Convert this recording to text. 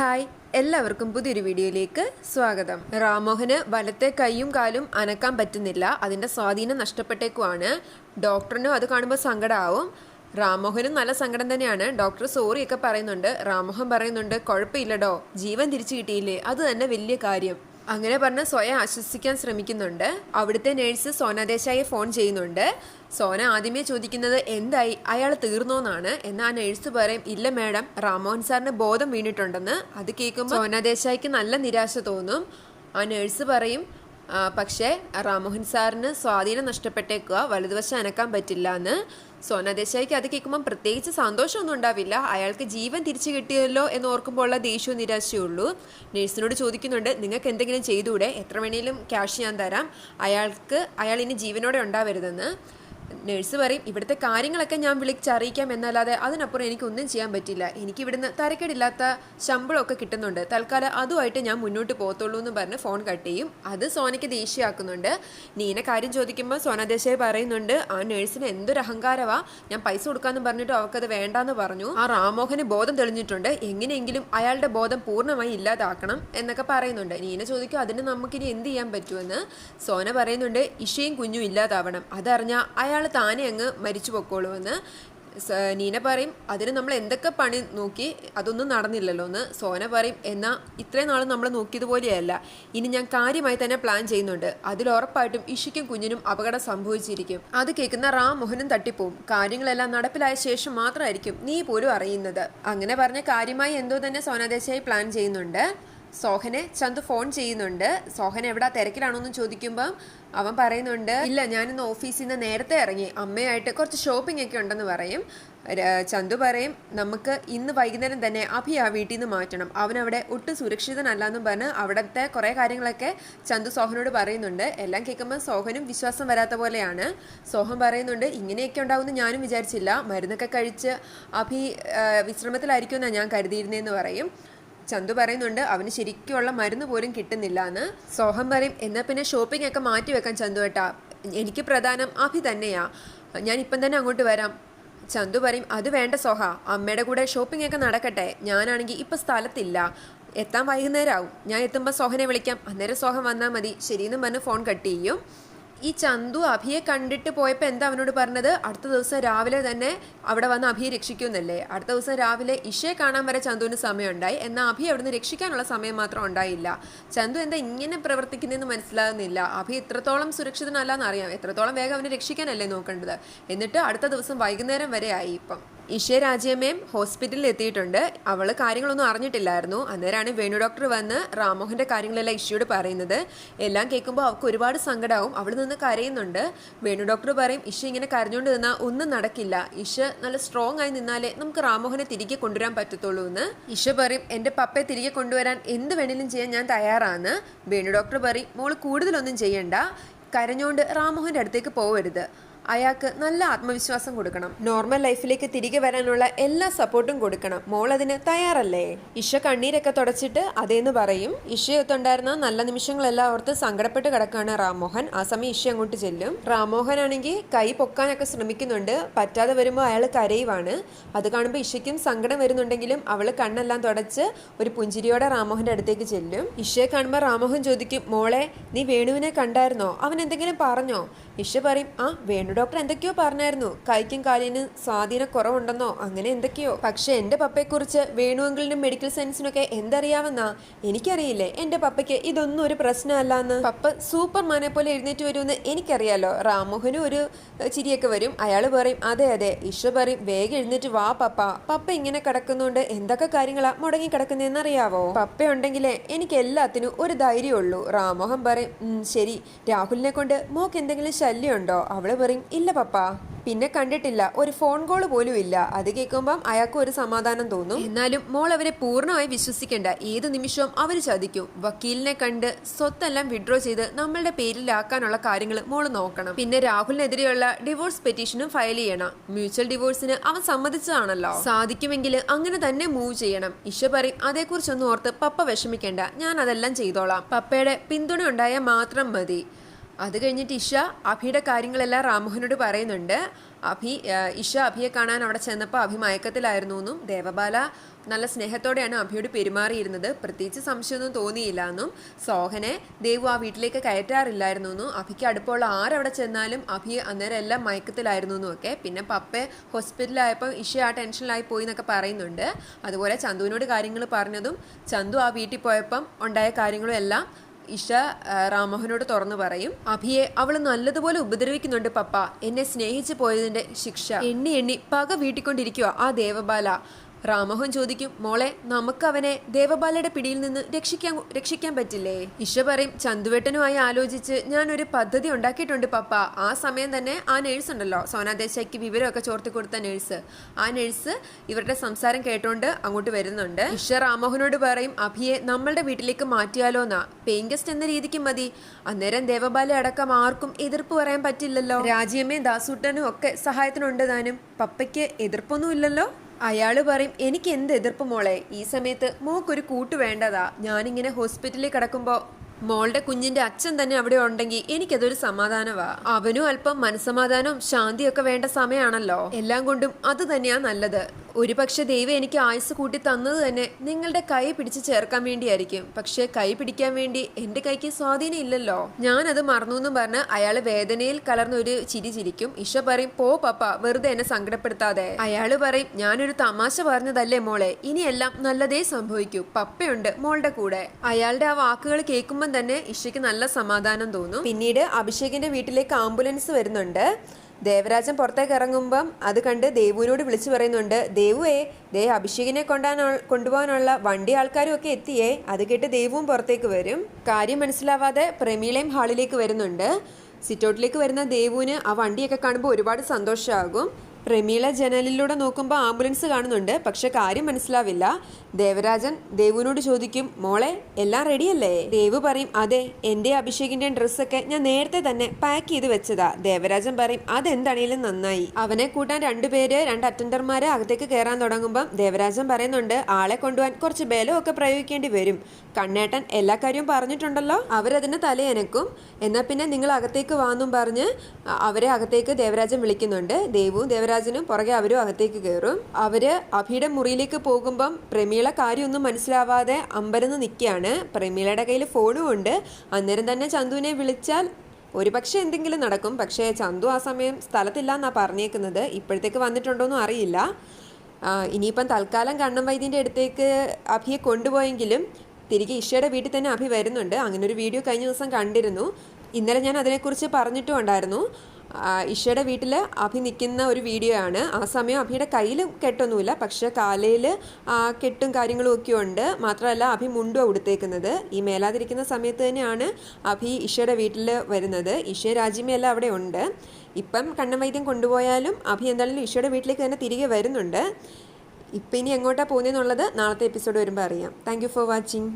Hi എല്ലാവർക്കും പുതിയൊരു വീഡിയോയിലേക്ക് സ്വാഗതം. റാമോഹന് വലത്തെ കൈയും കാലും അനക്കാൻ പറ്റുന്നില്ല. അതിന്റെ സ്വാധീനം നഷ്ടപ്പെട്ടേക്കുവാണ്. ഡോക്ടറിനും അത് കാണുമ്പോൾ സങ്കടമാവും റാമോഹനും നല്ല സങ്കടം തന്നെയാണ്. ഡോക്ടർ സോറിയൊക്കെ പറയുന്നുണ്ട്. റാമോഹൻ പറയുന്നുണ്ട് കുഴപ്പമില്ലടോ. ജീവൻ തിരിച്ചു കിട്ടിയില്ലേ? അത് തന്നെ വലിയ കാര്യം. അങ്ങനെ പറഞ്ഞ് സ്വയം ആശ്വസിക്കാൻ ശ്രമിക്കുന്നുണ്ട്. അവിടുത്തെ നേഴ്സ് സോന ദേശായിയെ ഫോൺ ചെയ്യുന്നുണ്ട്. സോന ആദ്യമേ ചോദിക്കുന്നത് എന്തായി? അയാൾ തീർന്നോന്നാണ്. എന്നാൽ ആ നേഴ്സ് പറയും ഇല്ല മാഡം റാമോഹൻ സാറിന് ബോധം വീണിട്ടുണ്ടെന്ന്. അത് കേൾക്കുമ്പോൾ സോന ദേശായിക്ക് നല്ല നിരാശ തോന്നും. ആ നേഴ്സ് പറയും പക്ഷേ റാമോഹൻ സാറിന് സ്വാധീനം നഷ്ടപ്പെട്ടേക്കുക വലതുവശം അനക്കാൻ പറ്റില്ല എന്ന് സോന ദേശായിക്ക് അത് കേൾക്കുമ്പോൾ പ്രത്യേകിച്ച് സന്തോഷമൊന്നും ഉണ്ടാവില്ല. അയാൾക്ക് ജീവൻ തിരിച്ചു കിട്ടിയല്ലോ എന്ന് ഓർക്കുമ്പോൾ ഉള്ള ദേഷ്യവും നിരാശയുള്ളൂ. നേഴ്സിനോട് ചോദിക്കുന്നുണ്ട് നിങ്ങൾക്ക് എന്തെങ്കിലും ചെയ്തുകൂടെ? എത്ര വേണേലും ക്യാഷ് ഞാൻ തരാം. അയാൾക്ക് അയാൾ ഇനി ജീവനോടെ ഉണ്ടാവരുതെന്ന്. നേഴ്സ് പറയും ഇവിടുത്തെ കാര്യങ്ങളൊക്കെ ഞാൻ വിളിച്ചറിയിക്കാം എന്നല്ലാതെ അതിനപ്പുറം എനിക്കൊന്നും ചെയ്യാൻ പറ്റില്ല. എനിക്ക് ഇവിടുന്ന് തരക്കേടില്ലാത്ത ശമ്പളമൊക്കെ കിട്ടുന്നുണ്ട്. തൽക്കാലം അതുമായിട്ട് ഞാൻ മുന്നോട്ട് പോകത്തുള്ളൂ എന്ന് പറഞ്ഞ് ഫോൺ കട്ട് ചെയ്യും. അത് സോനയ്ക്ക് ദേഷ്യമാക്കുന്നുണ്ട്. നീനെ കാര്യം ചോദിക്കുമ്പോൾ സോന ദേശായി പറയുന്നുണ്ട് ആ നേഴ്സിന് എന്തൊരു അഹങ്കാരവാ. ഞാൻ പൈസ കൊടുക്കാമെന്ന് പറഞ്ഞിട്ട് അവൾക്കത് വേണ്ടാന്ന് പറഞ്ഞു. ആ റാമോഹന് ബോധം തെളിഞ്ഞിട്ടുണ്ട്. എങ്ങനെയെങ്കിലും അയാളുടെ ബോധം പൂർണമായി ഇല്ലാതാക്കണം എന്നൊക്കെ പറയുന്നുണ്ട്. നീനെ ചോദിക്കും അതിന് നമുക്കിനി എന്ത് ചെയ്യാൻ പറ്റുമെന്ന്? സോന പറയുന്നുണ്ട് ഇഷയും കുഞ്ഞും ഇല്ലാതാവണം. അതറിഞ്ഞാൽ അയാൾ താനെ അങ്ങ് മരിച്ചു പൊക്കോളുമെന്ന് നീന പറയും. അതിന് നമ്മൾ എന്തൊക്കെ പണി നോക്കി അതൊന്നും നടന്നില്ലല്ലോ എന്ന് സോന പറയും. എന്നാൽ ഇത്രയും നാൾ നമ്മൾ നോക്കിയതുപോലെയല്ല ഇനി ഞാൻ കാര്യമായി തന്നെ പ്ലാൻ ചെയ്യുന്നുണ്ട്. അതിൽ ഉറപ്പായിട്ടും ഇഷിക്കും കുഞ്ഞിനും അപകടം സംഭവിച്ചിരിക്കും. അത് കേൾക്കുന്ന റാം മോഹനും തട്ടിപ്പോവും. കാര്യങ്ങളെല്ലാം നടപ്പിലായ ശേഷം മാത്രമായിരിക്കും നീ പോലും അറിയുന്നത്. അങ്ങനെ പറഞ്ഞ കാര്യമായി എന്തോ തന്നെ സോനാദേശായി പ്ലാൻ ചെയ്യുന്നുണ്ട്. സോഹനെ ചന്തു ഫോൺ ചെയ്യുന്നുണ്ട്. സോഹൻ എവിടെ തിരക്കിലാണോ എന്ന് ചോദിക്കുമ്പം അവൻ പറയുന്നുണ്ട് ഇല്ല ഞാനിന്ന് ഓഫീസിൽ നിന്ന് നേരത്തെ ഇറങ്ങി. അമ്മയായിട്ട് കുറച്ച് ഷോപ്പിംഗ് ഒക്കെ ഉണ്ടെന്ന് പറയും. ചന്തു പറയും നമുക്ക് ഇന്ന് വൈകുന്നേരം തന്നെ അഭി ആ വീട്ടിൽ നിന്ന് മാറ്റണം. അവൻ അവിടെ ഒട്ടും സുരക്ഷിതനല്ല എന്നും പറഞ്ഞ് അവിടുത്തെ കുറേ കാര്യങ്ങളൊക്കെ ചന്തു സോഹനോട് പറയുന്നുണ്ട്. എല്ലാം കേൾക്കുമ്പോൾ സോഹനും വിശ്വാസം വരാത്ത പോലെയാണ്. സോഹൻ പറയുന്നുണ്ട് ഇങ്ങനെയൊക്കെ ഉണ്ടാവുമെന്ന് ഞാനും വിചാരിച്ചില്ല. മരുന്നൊക്കെ കഴിച്ച് അഭി വിശ്രമത്തിലായിരിക്കുമെന്നാണ് ഞാൻ കരുതിയിരുന്നതെന്ന് പറയും. ചന്തു പറയുന്നുണ്ട് അവന് ശരിക്കുള്ള മരുന്ന് പോലും കിട്ടുന്നില്ല എന്ന് സോഹം പറയും എന്നാൽ പിന്നെ ഷോപ്പിംഗ് ഒക്കെ മാറ്റി വെക്കാൻ ചന്തു ഏട്ടാ. എനിക്ക് പ്രധാനം അഭി തന്നെയാ. ഞാൻ ഇപ്പം തന്നെ അങ്ങോട്ട് വരാം. ചന്തു പറയും അത് വേണ്ട സോഹ. അമ്മയുടെ കൂടെ ഷോപ്പിംഗ് ഒക്കെ നടക്കട്ടെ. ഞാനാണെങ്കിൽ ഇപ്പം സ്ഥലത്തില്ല. എത്താൻ വൈകുന്നേരമാവും ഞാൻ എത്തുമ്പോൾ സോഹനെ വിളിക്കാം. അന്നേരം സോഹം വന്നാൽ മതി. ശരിയെന്നും പറഞ്ഞ് ഫോൺ കട്ട് ചെയ്യും. ഈ ചന്തു അഭിയെ കണ്ടിട്ട് പോയപ്പോൾ എന്താ അവനോട് പറഞ്ഞത്? അടുത്ത ദിവസം രാവിലെ തന്നെ അവിടെ വന്ന് അഭിയെ രക്ഷിക്കുമെന്നല്ലേ? അടുത്ത ദിവസം രാവിലെ ഇഷയെ കാണാൻ വരെ ചന്തുവിന് സമയമുണ്ടായി. എന്നാൽ അഭി അവിടുന്ന് രക്ഷിക്കാനുള്ള സമയം മാത്രം ഉണ്ടായില്ല. ചന്തു എന്താ ഇങ്ങനെ പ്രവർത്തിക്കുന്നതെന്ന് മനസ്സിലാകുന്നില്ല. അഭി ഇത്രത്തോളം സുരക്ഷിതനല്ല അറിയാം. എത്രത്തോളം വേഗം അവനെ രക്ഷിക്കാനല്ലേ നോക്കേണ്ടത്? എന്നിട്ട് അടുത്ത ദിവസം വൈകുന്നേരം വരെ ആയി ഇപ്പം. ഇഷയെ രാജ്യമേം ഹോസ്പിറ്റലിൽ എത്തിയിട്ടുണ്ട്. അവൾ കാര്യങ്ങളൊന്നും അറിഞ്ഞിട്ടില്ലായിരുന്നു. അന്നേരമാണ് വേണു ഡോക്ടർ വന്ന് റാമോഹന്റെ കാര്യങ്ങളെല്ലാം ഇഷയോട് പറയുന്നത്. എല്ലാം കേൾക്കുമ്പോൾ അവൾക്ക് ഒരുപാട് സങ്കടമാവും അവൾ നിന്ന് കരയുന്നുണ്ട്. വേണു ഡോക്ടർ പറയും ഇഷ ഇങ്ങനെ കരഞ്ഞുകൊണ്ട് നിന്നാൽ ഒന്നും നടക്കില്ല. ഇഷ നല്ല സ്ട്രോങ് ആയി നിന്നാലേ നമുക്ക് റാമോഹനെ തിരികെ കൊണ്ടുവരാൻ പറ്റത്തുള്ളൂ എന്ന്. ഇഷ പറയും എന്റെ പപ്പയെ തിരികെ കൊണ്ടുവരാൻ എന്ത് വേണേലും ചെയ്യാൻ ഞാൻ തയ്യാറാണ്. വേണു ഡോക്ടർ പറയും മോൾ കൂടുതലൊന്നും ചെയ്യണ്ട. കരഞ്ഞുകൊണ്ട് റാമോഹന്റെ അടുത്തേക്ക് പോവരുത്. അയാൾക്ക് നല്ല ആത്മവിശ്വാസം കൊടുക്കണം. നോർമൽ ലൈഫിലേക്ക് തിരികെ വരാനുള്ള എല്ലാ സപ്പോർട്ടും കൊടുക്കണം. മോൾ അതിന് തയ്യാറല്ലേ? ഇഷ കണ്ണീരൊക്കെ തുടച്ചിട്ട് അതേന്ന് പറയും. ഇഷയൊത്തുണ്ടായിരുന്ന നല്ല നിമിഷങ്ങളെല്ലാം ഓർത്ത് സങ്കടപ്പെട്ട് കിടക്കുകയാണ് റാംമോഹൻ. ആ സമയം ഇഷ അങ്ങോട്ട് ചെല്ലും. റാംമോഹൻ ആണെങ്കിൽ കൈ പൊക്കാനൊക്കെ ശ്രമിക്കുന്നുണ്ട്. പറ്റാതെ വരുമ്പോൾ അയാൾ കരയുവാണ്. അത് കാണുമ്പോൾ ഇഷയ്ക്കും സങ്കടം വരുന്നുണ്ടെങ്കിലും അവൾ കണ്ണെല്ലാം തുടച്ച് ഒരു പുഞ്ചിരിയോടെ റാമോഹന്റെ അടുത്തേക്ക് ചെല്ലും. ഇഷയെ കാണുമ്പോൾ റാമോഹൻ ചോദിക്കും മോളെ നീ വേണുവിനെ കണ്ടായിരുന്നോ? അവൻ എന്തെങ്കിലും പറഞ്ഞോ? ഇഷ പറയും ആ വേണു. ഡോക്ടർ എന്തൊക്കെയോ പറഞ്ഞായിരുന്നു. കൈക്കും കാലിന് സ്വാധീന കുറവുണ്ടെന്നോ? അങ്ങനെ എന്തൊക്കെയോ. പക്ഷെ എന്റെ പപ്പയെക്കുറിച്ച് വേണുവെങ്കിലും മെഡിക്കൽ സയൻസിനൊക്കെ എന്തറിയാമെന്നാ? എനിക്കറിയില്ലേ. എന്റെ പപ്പയ്ക്ക് ഇതൊന്നും ഒരു പ്രശ്നമല്ല എന്ന് പപ്പ സൂപ്പർമാനെ പോലെ എഴുന്നേറ്റ് വരുമെന്ന് എനിക്കറിയാലോ. റാമോഹനും ഒരു ചിരിയൊക്കെ വരും. അയാൾ പറയും അതെ അതെ. ഇഷ പറയും വേഗം എഴുന്നേറ്റ് വാ പപ്പ. പപ്പ ഇങ്ങനെ കിടക്കുന്നോണ്ട് എന്തൊക്കെ കാര്യങ്ങളാ മുടങ്ങി കിടക്കുന്നതെന്ന് അറിയാവോ പപ്പ ഉണ്ടെങ്കിലേ എനിക്ക് എല്ലാത്തിനും ഒരു ധൈര്യമുള്ളൂ റാമോഹൻ പറയും "ഉം, ശരി. രാഹുലിനെ കൊണ്ട് മോക്ക് എന്തെങ്കിലും ശല്യമുണ്ടോ? അവൾ പറയും ഇല്ല പപ്പ. പിന്നെ കണ്ടിട്ടില്ല ഒരു ഫോൺ കോൾ പോലും ഇല്ല. അത് കേൾക്കുമ്പം അയാൾക്ക് ഒരു സമാധാനം തോന്നും. എന്നാലും മോൾ അവരെ പൂർണമായി വിശ്വസിക്കേണ്ട. ഏത് നിമിഷവും അവർ ചതിക്കും. വക്കീലിനെ കണ്ട് സ്വത്തെല്ലാം വിഡ്രോ ചെയ്ത് നമ്മളുടെ പേരിലാക്കാനുള്ള കാര്യങ്ങൾ മോൾ നോക്കണം. പിന്നെ രാഹുലിനെതിരെയുള്ള ഡിവോഴ്സ് പെറ്റീഷനും ഫയൽ ചെയ്യണം. മ്യൂച്വൽ ഡിവോഴ്സിന് അവൻ സമ്മതിച്ചതാണല്ലോ. സാധിക്കുമെങ്കിൽ അങ്ങനെ തന്നെ മൂവ് ചെയ്യണം. ഇഷ പറയും അതേക്കുറിച്ചൊന്നും ഓർത്ത് പപ്പ വിഷമിക്കേണ്ട. ഞാൻ അതെല്ലാം ചെയ്തോളാം. പപ്പയുടെ പിന്തുണ ഉണ്ടായാൽ മാത്രം മതി. അത് കഴിഞ്ഞിട്ട് ഇഷ അഭിയുടെ കാര്യങ്ങളെല്ലാം റാമോഹനോട് പറയുന്നുണ്ട്. അഭി ഇഷ അഭിയെ കാണാൻ അവിടെ ചെന്നപ്പോൾ അഭി മയക്കത്തിലായിരുന്നു എന്നും ദേവബാല നല്ല സ്നേഹത്തോടെയാണ് അഭിയോട് പെരുമാറിയിരുന്നത്. പ്രത്യേകിച്ച് സംശയമൊന്നും തോന്നിയില്ല എന്നും സോഹനെ ദേവു ആ വീട്ടിലേക്ക് കയറ്റാറില്ലായിരുന്നു എന്നും അഭിക്ക് അടുപ്പമുള്ള ആരവിടെ ചെന്നാലും അഭി അന്നേരം എല്ലാം മയക്കത്തിലായിരുന്നു എന്നും ഒക്കെ. പിന്നെ പപ്പെ ഹോസ്പിറ്റലായപ്പോൾ ഇഷ ആ ടെൻഷനിലായി പോയി എന്നൊക്കെ പറയുന്നുണ്ട്. അതുപോലെ ചന്തുവിനോട് കാര്യങ്ങൾ പറഞ്ഞതും ചന്തു ആ വീട്ടിൽ പോയപ്പം ഉണ്ടായ കാര്യങ്ങളും എല്ലാം ഇഷ റാമോഹനോട് തുറന്നു പറയും അഭിയെ അവൾ നല്ലതുപോലെ ഉപദ്രവിക്കുന്നുണ്ട് പപ്പ. എന്നെ സ്നേഹിച്ചു പോയതിന്റെ ശിക്ഷ. എണ്ണി എണ്ണി പക വീട്ടിക്കൊണ്ടിരിക്കുക ആ ദേവബാല. റാമോഹൻ ചോദിക്കും മോളെ നമുക്ക് അവനെ ദേവബാലയുടെ പിടിയിൽ നിന്ന് രക്ഷിക്കാൻ രക്ഷിക്കാൻ പറ്റില്ലേ? ഇഷ പറയും ചന്തുവേട്ടനുമായി ആലോചിച്ച് ഞാൻ ഒരു പദ്ധതി ഉണ്ടാക്കിയിട്ടുണ്ട് പപ്പ. ആ സമയം തന്നെ ആ നേഴ്സ് ഉണ്ടല്ലോ സോനാദേശയ്ക്ക് വിവരമൊക്കെ ചോർത്തി കൊടുത്ത നേഴ്സ് ആ നേഴ്സ് ഇവരുടെ സംസാരം കേട്ടോണ്ട് അങ്ങോട്ട് വരുന്നുണ്ട്. ഇഷ റാമോഹനോട് പറയും അഭിയെ നമ്മളുടെ വീട്ടിലേക്ക് മാറ്റിയാലോ എന്നാ പേയിങ് ഗസ്റ്റ് എന്ന രീതിക്ക് മതി. അന്നേരം ദേവബാല അടക്കം ആർക്കും എതിർപ്പ് പറയാൻ പറ്റില്ലല്ലോ. രാജിയമ്മയും ദാസൂട്ടനും ഒക്കെ സഹായത്തിനുണ്ട് താനും. പപ്പയ്ക്ക് എതിർപ്പൊന്നും ഇല്ലല്ലോ. അയാൾ പറയും എനിക്ക് എന്ത് എതിർപ്പ് മോളെ? ഈ സമയത്ത് മോക്കൊരു കൂട്ട് വേണ്ടതാ. ഞാനിങ്ങനെ ഹോസ്പിറ്റലിൽ കിടക്കുമ്പോൾ മോളുടെ കുഞ്ഞിന്റെ അച്ഛൻ തന്നെ അവിടെ ഉണ്ടെങ്കിൽ എനിക്കതൊരു സമാധാനമാ അവനും അല്പം മനസമാധാനവും ശാന്തിയൊക്കെ വേണ്ട സമയമാണല്ലോ എല്ലാം കൊണ്ടും അത് തന്നെയാ നല്ലത്. ഒരു പക്ഷെ ദൈവം എനിക്ക് ആയുസ് കൂട്ടി തന്നത് തന്നെ നിങ്ങളുടെ കൈ പിടിച്ച് ചേർക്കാൻ വേണ്ടിയായിരിക്കും. പക്ഷെ കൈ പിടിക്കാൻ വേണ്ടി എന്റെ കൈക്ക് സ്വാധീനം ഇല്ലല്ലോ ഞാനത് മറന്നു എന്നും പറഞ്ഞ് അയാൾ വേദനയിൽ കലർന്ന ഒരു ചിരി ചിരിക്കും. ഇഷ പറയും പോ പപ്പ വെറുതെ എന്നെ സങ്കടപ്പെടുത്താതെ. അയാൾ പറയും ഞാനൊരു തമാശ പറഞ്ഞതല്ലേ മോളെ ഇനിയെല്ലാം നല്ലതേ സംഭവിക്കൂ. പപ്പയുണ്ട് മോളുടെ കൂടെ. അയാളുടെ ആ വാക്കുകൾ കേൾക്കുമ്പോൾ തന്നെ ഇഷയ്ക്ക് നല്ല സമാധാനം തോന്നും. പിന്നീട് അഭിഷേകിന്റെ വീട്ടിലേക്ക് ആംബുലൻസ് വരുന്നുണ്ട്. ദേവരാജൻ പുറത്തേക്ക് ഇറങ്ങുമ്പം അത് കണ്ട് ദേവുവിനോട് വിളിച്ചു പറയുന്നുണ്ട് ദേവുവേ ദേ അഭിഷേകിനെ കൊണ്ടാനോ കൊണ്ടുപോകാനുള്ള വണ്ടി ആൾക്കാരും ഒക്കെ എത്തിയേ അത് കേട്ട് ദേവുവും പുറത്തേക്ക് വരും. കാര്യം മനസ്സിലാവാതെ പ്രമീളയും ഹാളിലേക്ക് വരുന്നുണ്ട്. സിറ്റൗട്ടിലേക്ക് വരുന്ന ദേവുവിന് ആ വണ്ടിയൊക്കെ കാണുമ്പോൾ ഒരുപാട് സന്തോഷമാകും പ്രമീള ജനലിലൂടെ നോക്കുമ്പോൾ ആംബുലൻസ് കാണുന്നുണ്ട്. പക്ഷെ കാര്യം മനസ്സിലാവില്ല. ദേവരാജൻ ദേവുവിനോട് ചോദിക്കും മോളെ എല്ലാം റെഡിയല്ലേ? ദേവു പറയും അതെ എന്റെ അഭിഷേകിന്റെ ഡ്രസ്സൊക്കെ ഞാൻ നേരത്തെ തന്നെ പാക്ക് ചെയ്ത് വെച്ചതാ. ദേവരാജൻ പറയും അതെന്താണേലും നന്നായി. അവനെ കൂട്ടാൻ രണ്ടുപേര് രണ്ട് അറ്റൻഡർമാരെ അകത്തേക്ക് കയറാൻ തുടങ്ങുമ്പം ദേവരാജൻ പറയുന്നുണ്ട് ആളെ കൊണ്ടുപോകാൻ കുറച്ച് ബലമൊക്കെ പ്രയോഗിക്കേണ്ടി വരും. കണ്ണേട്ടൻ എല്ലാ കാര്യവും പറഞ്ഞിട്ടുണ്ടല്ലോ? അവരതിന് തലയനക്കും. എന്നാൽ പിന്നെ നിങ്ങൾ അകത്തേക്ക് വാന്നും പറഞ്ഞ് അവരെ അകത്തേക്ക് ദേവരാജൻ വിളിക്കുന്നുണ്ട്. ദേവുവും ദേവരാജനും പുറകെ അവരും അകത്തേക്ക് കയറും. അവർ അഭിയുടെ മുറിയിലേക്ക് പോകുമ്പം പ്രമീള കാര്യമൊന്നും മനസ്സിലാവാതെ അമ്പരന്ന് നിൽക്കുകയാണ്. പ്രമീളയുടെ കയ്യിൽ ഫോണും ഉണ്ട്. അന്നേരം തന്നെ ചന്തുവിനെ വിളിച്ചാൽ ഒരു പക്ഷെ എന്തെങ്കിലും നടക്കും. പക്ഷേ ചന്തു ആ സമയം സ്ഥലത്തില്ല എന്നാണ് പറഞ്ഞേക്കുന്നത്. ഇപ്പോഴത്തേക്ക് വന്നിട്ടുണ്ടോയെന്നും അറിയില്ല. ഇനിയിപ്പം തൽക്കാലം കണ്ണം വൈദ്യന്റെ അടുത്തേക്ക് അഭിയെ കൊണ്ടുപോയെങ്കിലും തിരികെ ഇഷയുടെ വീട്ടിൽ തന്നെ അഭി വരുന്നുണ്ട്. അങ്ങനെ ഒരു വീഡിയോ കഴിഞ്ഞ ദിവസം കണ്ടിരുന്നു. ഇന്നലെ ഞാൻ അതിനെക്കുറിച്ച് പറഞ്ഞിട്ടും ഉണ്ടായിരുന്നു. ഇഷയുടെ വീട്ടിൽ അഭി നിൽക്കുന്ന ഒരു വീഡിയോ ആണ്. ആ സമയം അഭിയുടെ കയ്യിൽ കെട്ടൊന്നുമില്ല. പക്ഷെ കാലയിൽ കെട്ടും കാര്യങ്ങളും ഒക്കെ ഉണ്ട്. മാത്രമല്ല അഭി മുണ്ടും ഉടുത്തേക്കുന്നത്. ഈ മേലാതിരിക്കുന്ന സമയത്ത് തന്നെയാണ് അഭി ഇഷയുടെ വീട്ടിൽ വരുന്നത്. ഇഷ രാജ്യമെല്ലാം അവിടെ ഉണ്ട്. ഇപ്പം കണ്ണവൈദ്യം കൊണ്ടുപോയാലും അഭി എന്തായാലും ഇഷയുടെ വീട്ടിലേക്ക് തന്നെ തിരികെ വരുന്നുണ്ട്. ഇപ്പം ഇനി എങ്ങോട്ടാണ് പോകുന്നതെന്നുള്ളത് നാളത്തെ എപ്പിസോഡ് വരുമ്പോൾ അറിയാം. Thank for watching